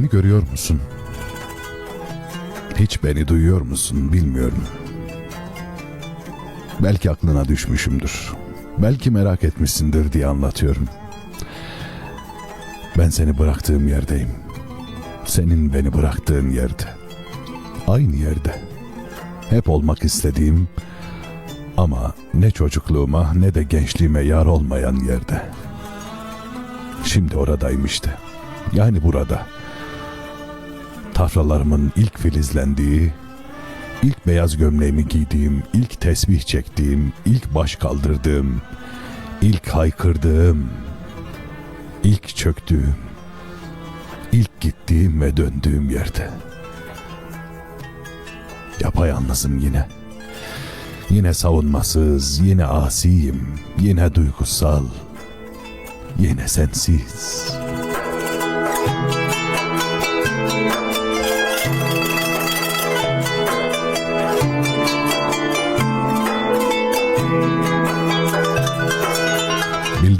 görüyor musun? Hiç beni duyuyor musun bilmiyorum. Belki aklına düşmüşümdür. Belki merak etmişsindir diye anlatıyorum. Ben seni bıraktığım yerdeyim. Senin beni bıraktığın yerde. Aynı yerde. Hep olmak istediğim ama ne çocukluğuma ne de gençliğime yar olmayan yerde. Şimdi oradayım işte. Yani burada. Tarlalarımın ilk filizlendiği, ilk beyaz gömleğimi giydiğim, ilk tesbih çektiğim, ilk baş kaldırdığım, ilk haykırdığım, ilk çöktüğüm, ilk gittiğim ve döndüğüm yerde. Yapayalnızım yine. Yine savunmasız, yine asiyim, yine duygusal, yine sensiz.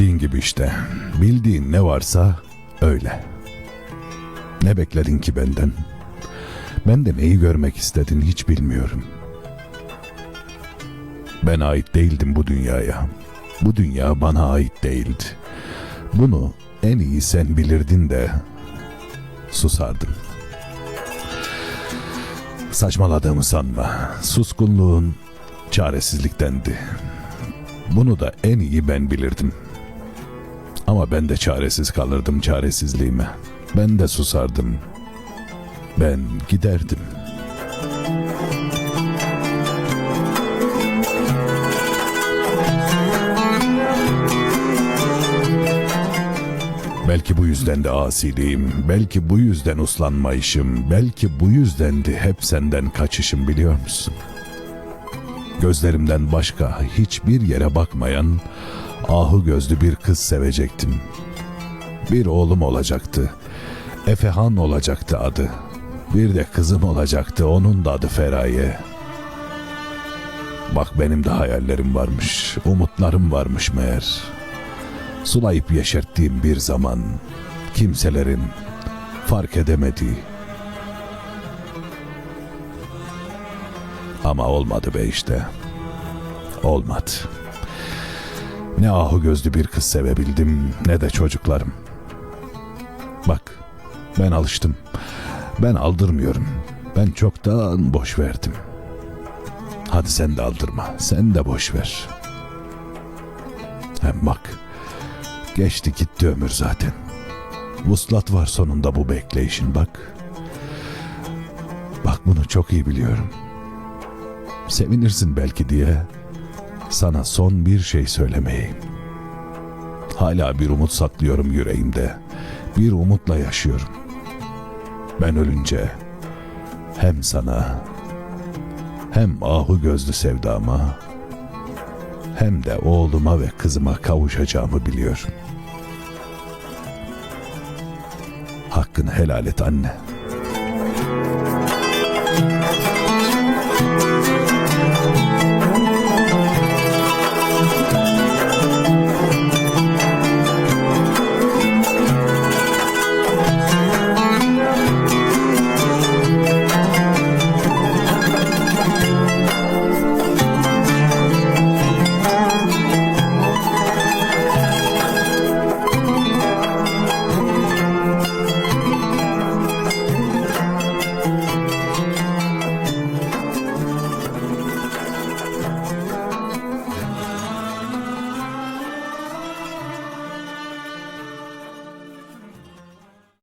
Bildiğin gibi işte. Bildiğin ne varsa öyle. Ne bekledin ki benden? Ben de neyi görmek istedin hiç bilmiyorum. Ben ait değildim bu dünyaya. Bu dünya bana ait değildi. Bunu en iyi sen bilirdin de susardın. Saçmaladığımı sanma. Suskunluğun çaresizliktendi. Bunu da en iyi ben bilirdim. Ama ben de çaresiz kalırdım çaresizliğime. Ben de susardım. Ben giderdim. Belki bu yüzden de asiliğim, belki bu yüzden uslanmayışım, belki bu yüzden de hep senden kaçışım biliyor musun? Gözlerimden başka hiçbir yere bakmayan ahu gözlü bir kız sevecektim. Bir oğlum olacaktı. Efehan olacaktı adı. Bir de kızım olacaktı. Onun da adı Feraye. Bak benim de hayallerim varmış. Umutlarım varmış meğer. Sulayıp yeşerttiğim bir zaman kimselerin fark edemediği. Ama olmadı be işte. Olmadı. Ne ahu gözlü bir kız sevebildim ne de çocuklarım. Bak ben alıştım. Ben aldırmıyorum. Ben çoktan boş verdim. Hadi sen de aldırma. Sen de boş ver. Hem bak. Geçti gitti ömür zaten. Vuslat var sonunda bu bekleyişin bak. Bak bunu çok iyi biliyorum. Sevinirsin belki diye sana son bir şey söylemeyeyim. Hala bir umut saklıyorum yüreğimde. Bir umutla yaşıyorum. Ben ölünce hem sana hem ahu gözlü sevdama hem de oğluma ve kızıma kavuşacağımı biliyorum. Hakkını helal et anne.